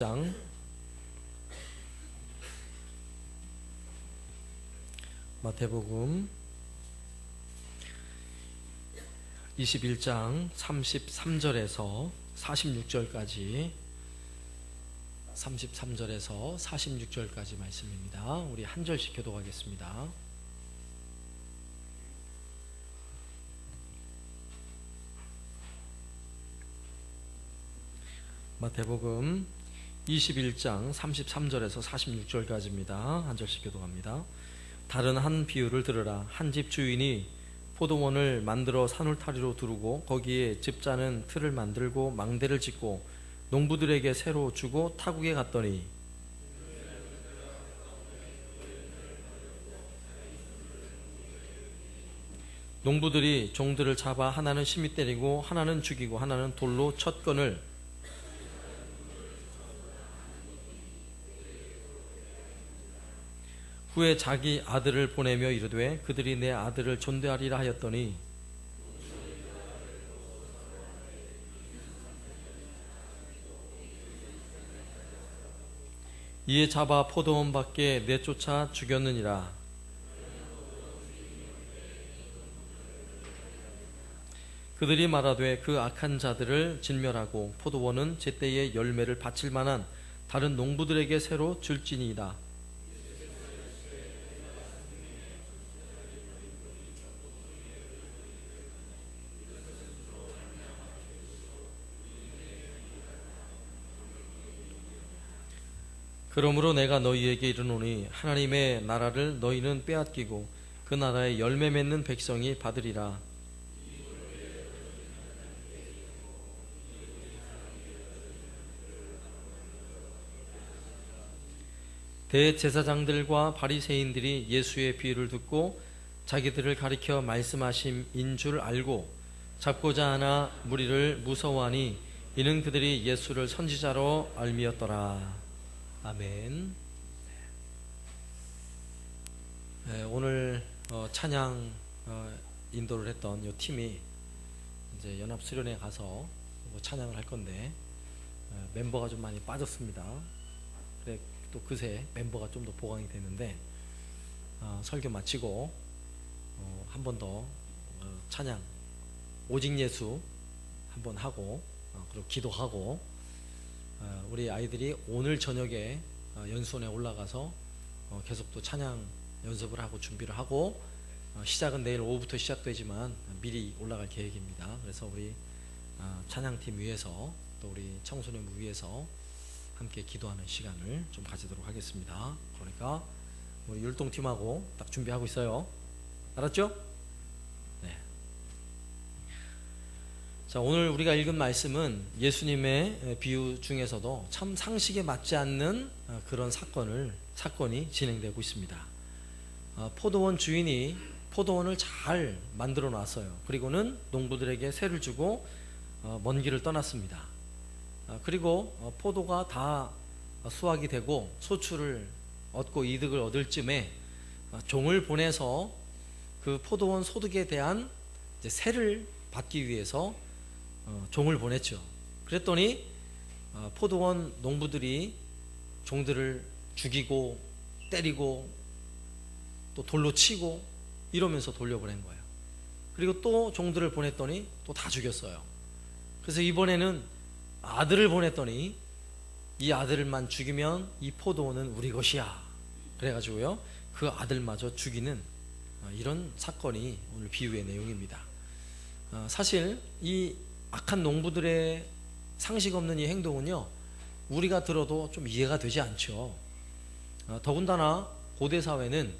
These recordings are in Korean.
장 마태복음 21장 33절에서 46절까지 33절에서 46절까지 말씀입니다. 우리 한 절씩 교독하겠습니다. 마태복음 21장 33절에서 46절까지입니다. 한 절씩 교독합니다. 다른 한 비유를 들으라. 한 집 주인이 포도원을 만들어 산울타리로 두르고 거기에 집자는 틀을 만들고 망대를 짓고 농부들에게 새로 주고 타국에 갔더니 농부들이 종들을 잡아 하나는 심히 때리고 하나는 죽이고 하나는 돌로 첫 건을 후에 자기 아들을 보내며 이르되 그들이 내 아들을 존대하리라 하였더니 이에 잡아 포도원 밖에 내쫓아 죽였느니라. 그들이 말하되 그 악한 자들을 진멸하고 포도원은 제때에 열매를 바칠 만한 다른 농부들에게 새로 줄지니이다 그러므로 내가 너희에게 이르노니 하나님의 나라를 너희는 빼앗기고 그 나라의 열매 맺는 백성이 받으리라. 대제사장들과 바리새인들이 예수의 비유를 듣고 자기들을 가리켜 말씀하심인 줄 알고 잡고자 하나 무리를 무서워하니 이는 그들이 예수를 선지자로 알미었더라. 아멘. 네, 오늘 어, 찬양 어, 인도를 했던 이 팀이 이제 연합 수련회 가서 뭐 찬양을 할 건데 어, 멤버가 좀 많이 빠졌습니다. 그래 또 그새 멤버가 좀 더 보강이 됐는데 어, 설교 마치고 어, 한번더 어, 찬양 오직 예수 한 번 하고 어, 그리고 기도하고 어, 우리 아이들이 오늘 저녁에 어, 연수원에 올라가서 어, 계속 또 찬양 연습을 하고 준비를 하고 어, 시작은 내일 오후부터 시작되지만 미리 올라갈 계획입니다. 그래서 우리 어, 찬양팀 위해서 또 우리 청소년부 위해서 함께 기도하는 시간을 좀 가지도록 하겠습니다. 그러니까 우리 율동팀하고 딱 준비하고 있어요. 알았죠? 자, 오늘 우리가 읽은 말씀은 예수님의 비유 중에서도 참 상식에 맞지 않는 어, 그런 사건을 사건이 진행되고 있습니다. 어, 포도원 주인이 포도원을 잘 만들어 놨어요. 그리고는 농부들에게 세를 주고 어, 먼 길을 떠났습니다. 어, 그리고 어, 포도가 다 수확이 되고 소출을 얻고 이득을 얻을 쯤에 어, 종을 보내서 그 포도원 소득에 대한 세를 받기 위해서 어, 종을 보냈죠. 그랬더니 어, 포도원 농부들이 종들을 죽이고 때리고 또 돌로 치고 이러면서 돌려보낸 거예요. 그리고 또 종들을 보냈더니 또 다 죽였어요. 그래서 이번에는 아들을 보냈더니 이 아들만 죽이면 이 포도원은 우리 것이야. 그래가지고요 그 아들마저 죽이는 어, 이런 사건이 오늘 비유의 내용입니다. 어, 사실 이 악한 농부들의 상식 없는 이 행동은요 우리가 들어도 좀 이해가 되지 않죠. 어, 더군다나 고대 사회는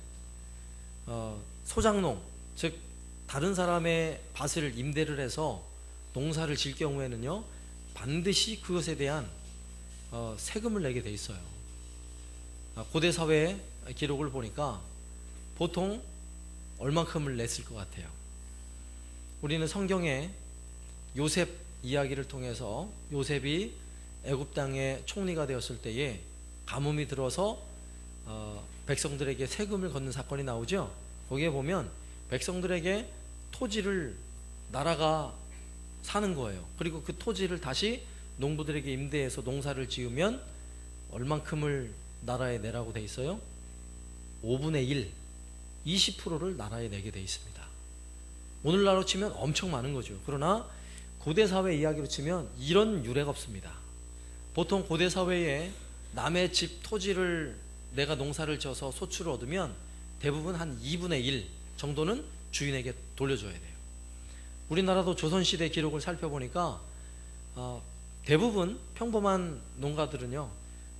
어, 소장농 즉 다른 사람의 밭을 임대를 해서 농사를 질 경우에는요 반드시 그것에 대한 어, 세금을 내게 돼 있어요. 아, 고대 사회의 기록을 보니까 보통 얼만큼을 냈을 것 같아요. 우리는 성경에 요셉 이야기를 통해서 요셉이 애굽 땅의 총리가 되었을 때에 가뭄이 들어서 어, 백성들에게 세금을 걷는 사건이 나오죠. 거기에 보면 백성들에게 토지를 나라가 사는 거예요. 그리고 그 토지를 다시 농부들에게 임대해서 농사를 지으면 얼만큼을 나라에 내라고 돼 있어요? 5분의 1, 20%를 나라에 내게 돼 있습니다. 오늘날로 치면 엄청 많은 거죠. 그러나 고대 사회 이야기로 치면 이런 유래가 없습니다. 보통 고대 사회에 남의 집 토지를 내가 농사를 지어서 소출을 얻으면 대부분 한 2분의 1 정도는 주인에게 돌려줘야 돼요. 우리나라도 조선시대 기록을 살펴보니까 어, 대부분 평범한 농가들은요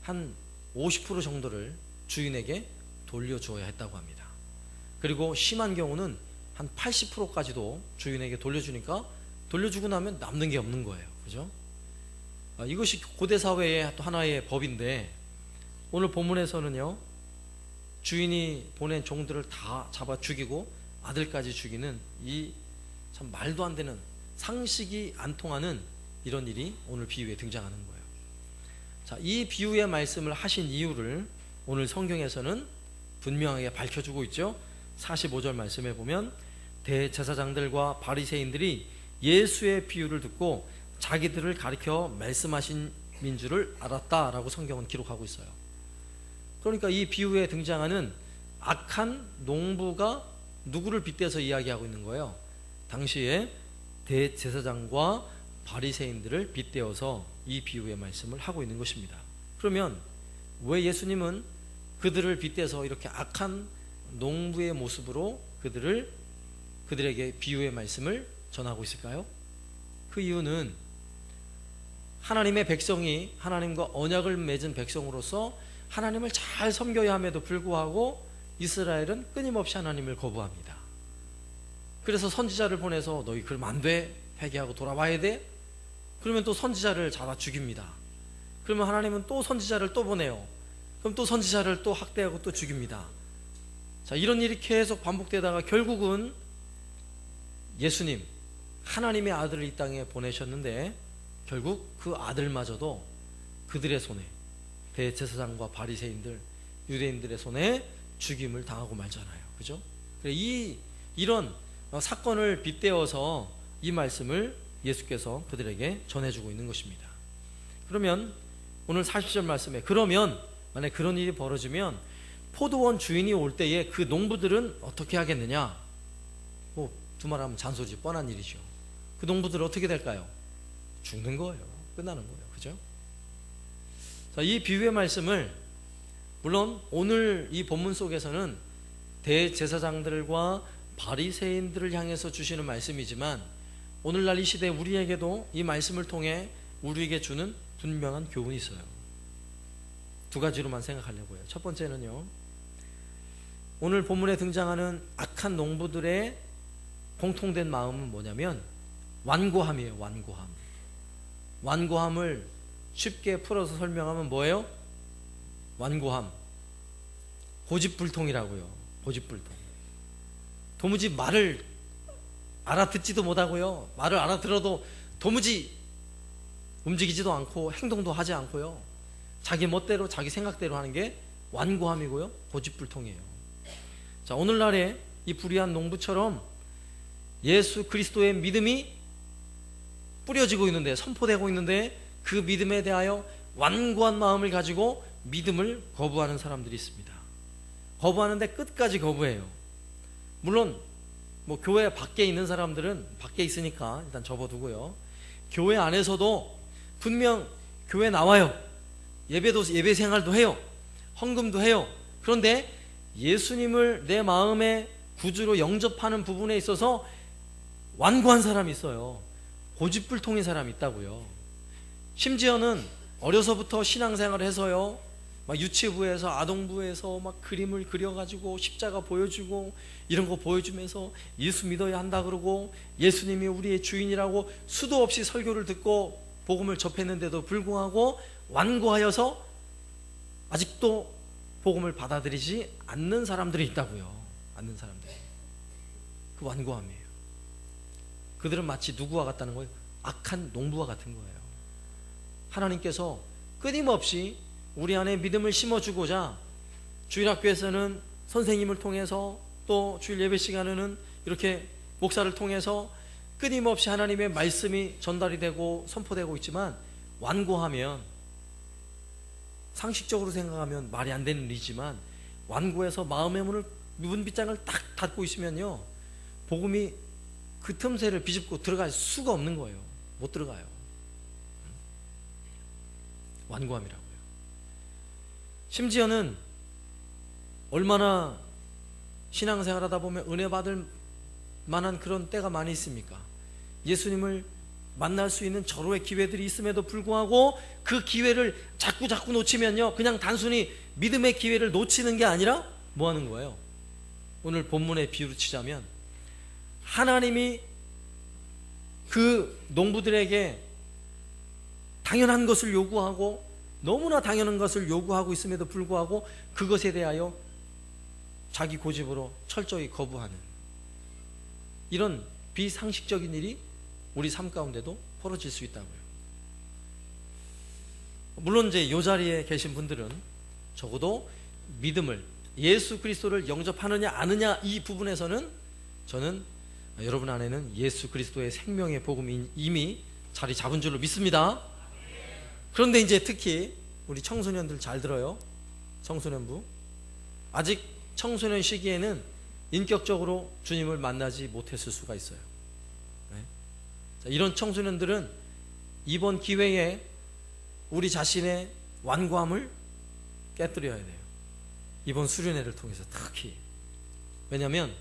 한 50% 정도를 주인에게 돌려주어야 했다고 합니다. 그리고 심한 경우는 한 80%까지도 주인에게 돌려주니까 돌려주고 나면 남는 게 없는 거예요. 그죠? 아, 이것이 고대 사회의 또 하나의 법인데 오늘 본문에서는요 주인이 보낸 종들을 다 잡아 죽이고 아들까지 죽이는 이 참 말도 안 되는 상식이 안 통하는 이런 일이 오늘 비유에 등장하는 거예요. 자, 이 비유의 말씀을 하신 이유를 오늘 성경에서는 분명하게 밝혀주고 있죠. 45절 말씀에 보면 대제사장들과 바리새인들이 예수의 비유를 듣고 자기들을 가리켜 말씀하신 민주를 알았다라고 성경은 기록하고 있어요. 그러니까 이 비유에 등장하는 악한 농부가 누구를 빗대서 이야기하고 있는 거예요? 당시에 대제사장과 바리새인들을 빗대어서 이 비유의 말씀을 하고 있는 것입니다. 그러면 왜 예수님은 그들을 빗대서 이렇게 악한 농부의 모습으로 그들을 그들에게 비유의 말씀을 전하고 있을까요? 그 이유는 하나님의 백성이 하나님과 언약을 맺은 백성으로서 하나님을 잘 섬겨야 함에도 불구하고 이스라엘은 끊임없이 하나님을 거부합니다. 그래서 선지자를 보내서 너희 그러면 안 돼. 회개하고 돌아와야 돼. 그러면 또 선지자를 잡아 죽입니다. 그러면 하나님은 또 선지자를 또 보내요. 그럼 또 선지자를 또 학대하고 또 죽입니다. 자, 이런 일이 계속 반복되다가 결국은 예수님, 하나님의 아들을 이 땅에 보내셨는데 결국 그 아들마저도 그들의 손에 대제사장과 바리새인들, 유대인들의 손에 죽임을 당하고 말잖아요. 그죠? 이 이런 사건을 빗대어서 이 말씀을 예수께서 그들에게 전해주고 있는 것입니다. 그러면 오늘 40절 말씀에 그러면 만약 그런 일이 벌어지면 포도원 주인이 올 때에 그 농부들은 어떻게 하겠느냐? 뭐 두말하면 잔소리 뻔한 일이죠. 그 농부들은 어떻게 될까요? 죽는 거예요. 끝나는 거예요. 그죠? 자, 이 비유의 말씀을 물론 오늘 이 본문 속에서는 대제사장들과 바리새인들을 향해서 주시는 말씀이지만 오늘날 이 시대 우리에게도 이 말씀을 통해 우리에게 주는 분명한 교훈이 있어요. 두 가지로만 생각하려고요. 첫 번째는요. 오늘 본문에 등장하는 악한 농부들의 공통된 마음은 뭐냐면 완고함이에요. 완고함. 완고함을 쉽게 풀어서 설명하면 뭐예요? 완고함. 고집불통이라고요. 고집불통. 도무지 말을 알아듣지도 못하고요. 말을 알아들어도 도무지 움직이지도 않고 행동도 하지 않고요. 자기 멋대로 자기 생각대로 하는 게 완고함이고요. 고집불통이에요. 자, 오늘날의 이 불의한 농부처럼 예수 그리스도의 믿음이 뿌려지고 있는데 선포되고 있는데 그 믿음에 대하여 완고한 마음을 가지고 믿음을 거부하는 사람들이 있습니다. 거부하는데 끝까지 거부해요. 물론 뭐 교회 밖에 있는 사람들은 밖에 있으니까 일단 접어두고요. 교회 안에서도 분명 교회 나와요. 예배도 예배 생활도 해요. 헌금도 해요. 그런데 예수님을 내 마음의 구주로 영접하는 부분에 있어서 완고한 사람이 있어요. 고집불통인 사람이 있다고요. 심지어는 어려서부터 신앙생활을 해서요. 막 유치부에서 아동부에서 막 그림을 그려가지고 십자가 보여주고 이런 거 보여주면서 예수 믿어야 한다 그러고 예수님이 우리의 주인이라고 수도 없이 설교를 듣고 복음을 접했는데도 불구하고 완고하여서 아직도 복음을 받아들이지 않는 사람들이 있다고요. 않는 사람들. 그 완고함이에요. 그들은 마치 누구와 같다는 거예요? 악한 농부와 같은 거예요. 하나님께서 끊임없이 우리 안에 믿음을 심어주고자 주일학교에서는 선생님을 통해서 또 주일 예배 시간에는 이렇게 목사를 통해서 끊임없이 하나님의 말씀이 전달이 되고 선포되고 있지만 완고하면 상식적으로 생각하면 말이 안 되는 일이지만 완고해서 마음의 문을 문빗장을 딱 닫고 있으면요 복음이 그 틈새를 비집고 들어갈 수가 없는 거예요. 못 들어가요. 완고함이라고요. 심지어는 얼마나 신앙생활 하다 보면 은혜 받을 만한 그런 때가 많이 있습니까? 예수님을 만날 수 있는 절호의 기회들이 있음에도 불구하고 그 기회를 자꾸 자꾸 놓치면요. 그냥 단순히 믿음의 기회를 놓치는 게 아니라 뭐 하는 거예요? 오늘 본문의 비유로 치자면 하나님이 그 농부들에게 당연한 것을 요구하고 너무나 당연한 것을 요구하고 있음에도 불구하고 그것에 대하여 자기 고집으로 철저히 거부하는 이런 비상식적인 일이 우리 삶 가운데도 벌어질 수 있다고요. 물론 이제 이 자리에 계신 분들은 적어도 믿음을 예수 그리스도를 영접하느냐 아느냐 이 부분에서는 저는 여러분 안에는 예수 그리스도의 생명의 복음이 이미 자리 잡은 줄로 믿습니다. 그런데 이제 특히 우리 청소년들 잘 들어요. 청소년부. 아직 청소년 시기에는 인격적으로 주님을 만나지 못했을 수가 있어요. 네? 자, 이런 청소년들은 이번 기회에 우리 자신의 완고함을 깨뜨려야 돼요. 이번 수련회를 통해서 특히. 왜냐하면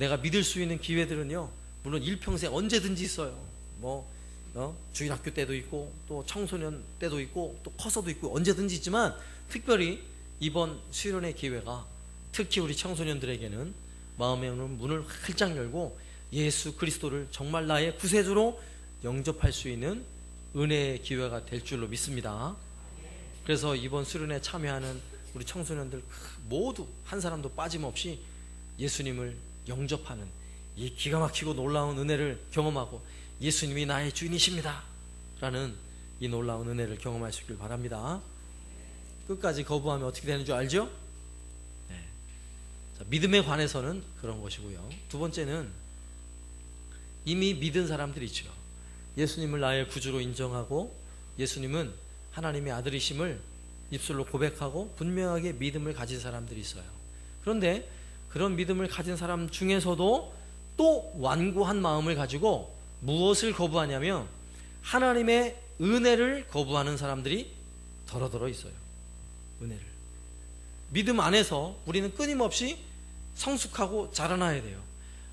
내가 믿을 수 있는 기회들은요, 물론 일평생 언제든지 있어요. 뭐, 어? 주일 학교 때도 있고, 또 청소년 때도 있고, 또 커서도 있고, 언제든지 있지만, 특별히 이번 수련회 기회가 특히 우리 청소년들에게는 마음의 문을 활짝 열고 예수 그리스도를 정말 나의 구세주로 영접할 수 있는 은혜의 기회가 될 줄로 믿습니다. 그래서 이번 수련회 참여하는 우리 청소년들 모두 한 사람도 빠짐없이 예수님을 영접하는 이 기가 막히고 놀라운 은혜를 경험하고 예수님이 나의 주인이십니다. 라는 이 놀라운 은혜를 경험할 수 있길 바랍니다. 끝까지 거부하면 어떻게 되는 줄 알죠? 네. 자, 믿음에 관해서는 그런 것이고요. 두 번째는 이미 믿은 사람들이 있죠. 예수님을 나의 구주로 인정하고 예수님은 하나님의 아들이심을 입술로 고백하고 분명하게 믿음을 가진 사람들이 있어요. 그런데 그런 믿음을 가진 사람 중에서도 또 완고한 마음을 가지고 무엇을 거부하냐면 하나님의 은혜를 거부하는 사람들이 더러더러 있어요. 은혜를. 믿음 안에서 우리는 끊임없이 성숙하고 자라나야 돼요.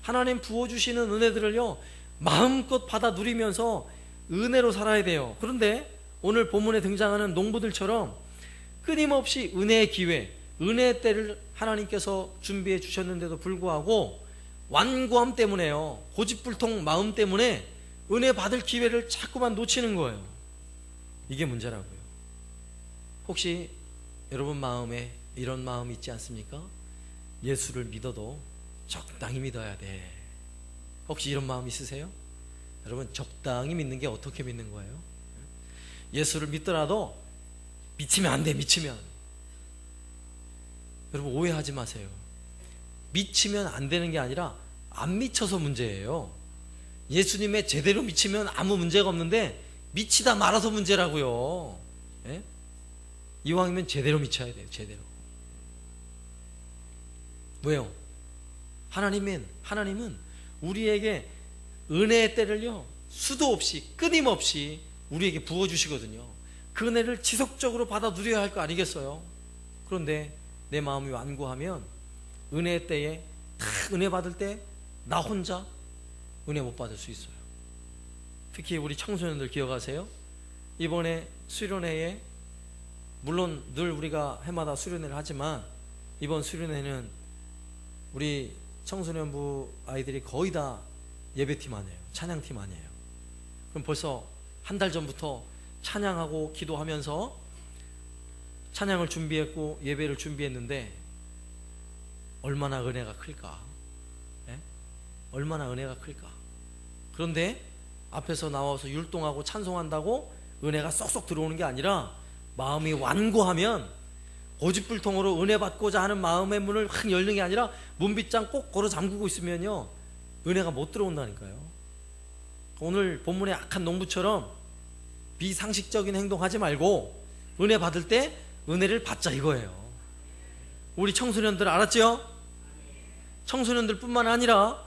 하나님 부어주시는 은혜들을요, 마음껏 받아 누리면서 은혜로 살아야 돼요. 그런데 오늘 본문에 등장하는 농부들처럼 끊임없이 은혜의 기회, 은혜의 때를 하나님께서 준비해 주셨는데도 불구하고 완고함 때문에요. 고집불통 마음 때문에 은혜 받을 기회를 자꾸만 놓치는 거예요. 이게 문제라고요. 혹시 여러분 마음에 이런 마음 있지 않습니까? 예수를 믿어도 적당히 믿어야 돼. 혹시 이런 마음 있으세요? 여러분 적당히 믿는 게 어떻게 믿는 거예요? 예수를 믿더라도 미치면 안 돼, 미치면. 여러분 오해하지 마세요. 미치면 안 되는 게 아니라 안 미쳐서 문제예요. 예수님의 제대로 미치면 아무 문제가 없는데 미치다 말아서 문제라고요. 예? 이왕이면 제대로 미쳐야 돼요. 제대로. 왜요? 하나님은 하나님은 우리에게 은혜의 때를요 수도 없이 끊임없이 우리에게 부어 주시거든요. 그 은혜를 지속적으로 받아 누려야 할 거 아니겠어요? 그런데 내 마음이 완고하면 은혜의 때에 다 은혜 받을 때 나 혼자 은혜 못 받을 수 있어요. 특히 우리 청소년들 기억하세요? 이번에 수련회에 물론 늘 우리가 해마다 수련회를 하지만 이번 수련회는 우리 청소년부 아이들이 거의 다 예배팀 아니에요. 찬양팀 아니에요. 그럼 벌써 한 달 전부터 찬양하고 기도하면서 찬양을 준비했고 예배를 준비했는데 얼마나 은혜가 클까? 예? 얼마나 은혜가 클까? 그런데 앞에서 나와서 율동하고 찬송한다고 은혜가 쏙쏙 들어오는 게 아니라 마음이 완고하면 고집불통으로 은혜 받고자 하는 마음의 문을 확 열는 게 아니라 문빗장 꼭 걸어 잠그고 있으면요 은혜가 못 들어온다니까요. 오늘 본문의 악한 농부처럼 비상식적인 행동하지 말고 은혜 받을 때 은혜를 받자 이거예요. 우리 청소년들 알았죠? 청소년들뿐만 아니라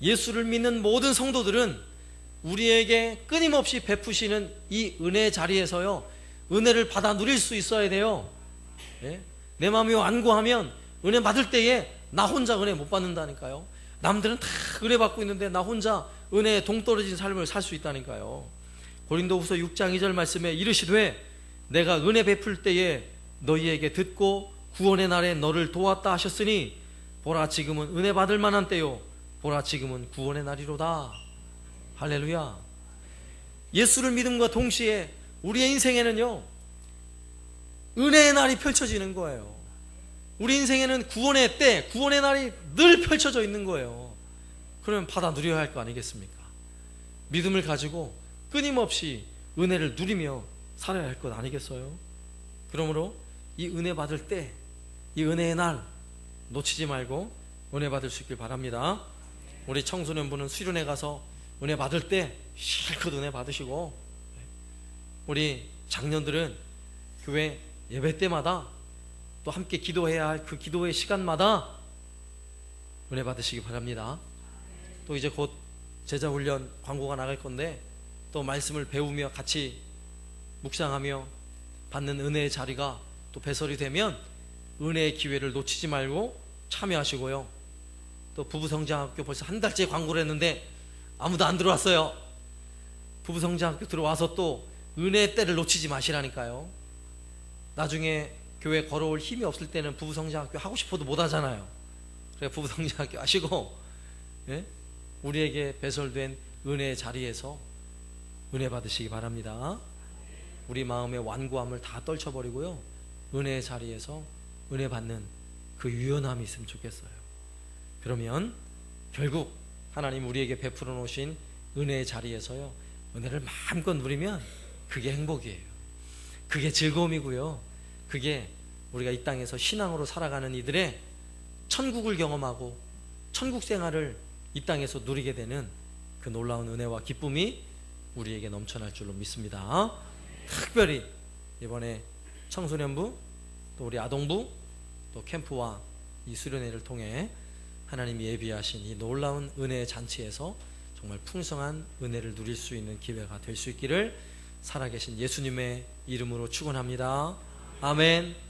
예수를 믿는 모든 성도들은 우리에게 끊임없이 베푸시는 이 은혜 자리에서요 은혜를 받아 누릴 수 있어야 돼요. 예? 내 마음이 완고하면 은혜 받을 때에 나 혼자 은혜 못 받는다니까요. 남들은 다 은혜 받고 있는데 나 혼자 은혜에 동떨어진 삶을 살 수 있다니까요. 고린도후서 6장 2절 말씀에 이르시되 내가 은혜 베풀 때에 너희에게 듣고 구원의 날에 너를 도왔다 하셨으니 보라 지금은 은혜 받을 만한 때요 보라 지금은 구원의 날이로다. 할렐루야. 예수를 믿음과 동시에 우리의 인생에는요 은혜의 날이 펼쳐지는 거예요. 우리 인생에는 구원의 때, 구원의 날이 늘 펼쳐져 있는 거예요. 그러면 받아 누려야 할 거 아니겠습니까? 믿음을 가지고 끊임없이 은혜를 누리며 살아야 할 것 아니겠어요? 그러므로 이 은혜 받을 때, 이 은혜의 날 놓치지 말고 은혜 받을 수 있길 바랍니다. 우리 청소년부는 수련회 가서 은혜 받을 때 실컷 은혜 받으시고 우리 장년들은 교회 예배 때마다 또 함께 기도해야 할 그 기도의 시간마다 은혜 받으시기 바랍니다. 또 이제 곧 제자 훈련 광고가 나갈 건데 또 말씀을 배우며 같이 묵상하며 받는 은혜의 자리가 또 배설이 되면 은혜의 기회를 놓치지 말고 참여하시고요. 또 부부성장학교 벌써 한 달째 광고를 했는데 아무도 안 들어왔어요. 부부성장학교 들어와서 또 은혜의 때를 놓치지 마시라니까요. 나중에 교회 걸어올 힘이 없을 때는 부부성장학교 하고 싶어도 못 하잖아요. 그래 부부성장학교 하시고 예? 우리에게 배설된 은혜의 자리에서 은혜 받으시기 바랍니다. 우리 마음의 완고함을 다 떨쳐버리고요. 은혜의 자리에서 은혜 받는 그 유연함이 있으면 좋겠어요. 그러면 결국 하나님 우리에게 베풀어 놓으신 은혜의 자리에서요. 은혜를 마음껏 누리면 그게 행복이에요. 그게 즐거움이고요. 그게 우리가 이 땅에서 신앙으로 살아가는 이들의 천국을 경험하고 천국 생활을 이 땅에서 누리게 되는 그 놀라운 은혜와 기쁨이 우리에게 넘쳐날 줄로 믿습니다. 특별히 이번에 청소년부 또 우리 아동부 또 캠프와 이 수련회를 통해 하나님이 예비하신 이 놀라운 은혜의 잔치에서 정말 풍성한 은혜를 누릴 수 있는 기회가 될 수 있기를 살아계신 예수님의 이름으로 축원합니다. 아멘.